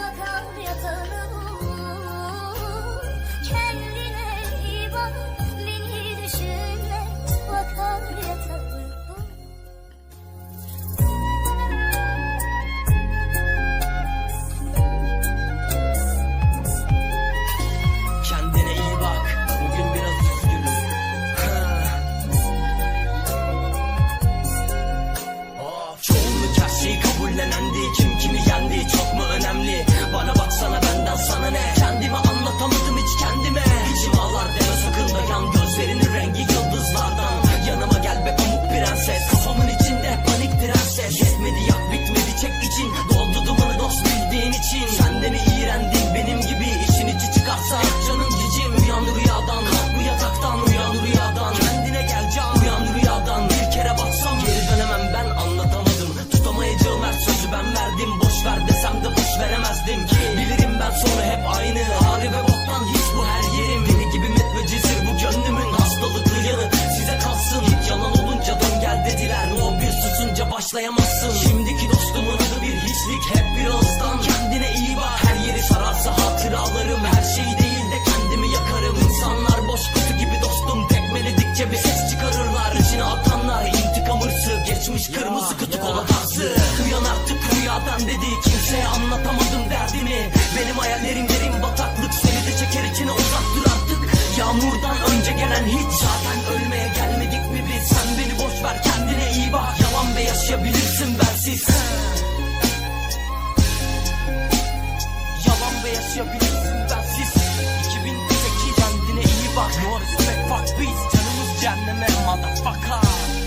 look ver desem de boş veremezdim ki. Bilirim ben sonu hep aynı. Ağrı ve boktan hiç bu her yerim. Deli gibi met ve cesir bu gönlümün hastalıklı yanı Size kalsın hiç yalan olunca dön gel dediler. O bir susunca başlayamazsın. Şimdiki dostumun adı bir hiçlik hep bir ağızdan Kendine iyi bak. Her yeri sararsa hatıralarım. Her şeyi değil de kendimi yakarım. İnsanlar boş kutu gibi dostum. Tekmeledikçe bir ses gelen hiç Zaten ölmeye gelmedik mi biz? Sen beni boş ver kendine iyi bak. Yalan ve yaşayabilirsin bensiz Yalan ve yaşayabilirsin bensiz 2008 kendine iyi bak. No respect fuck biz Canımız cehenneme motherfucker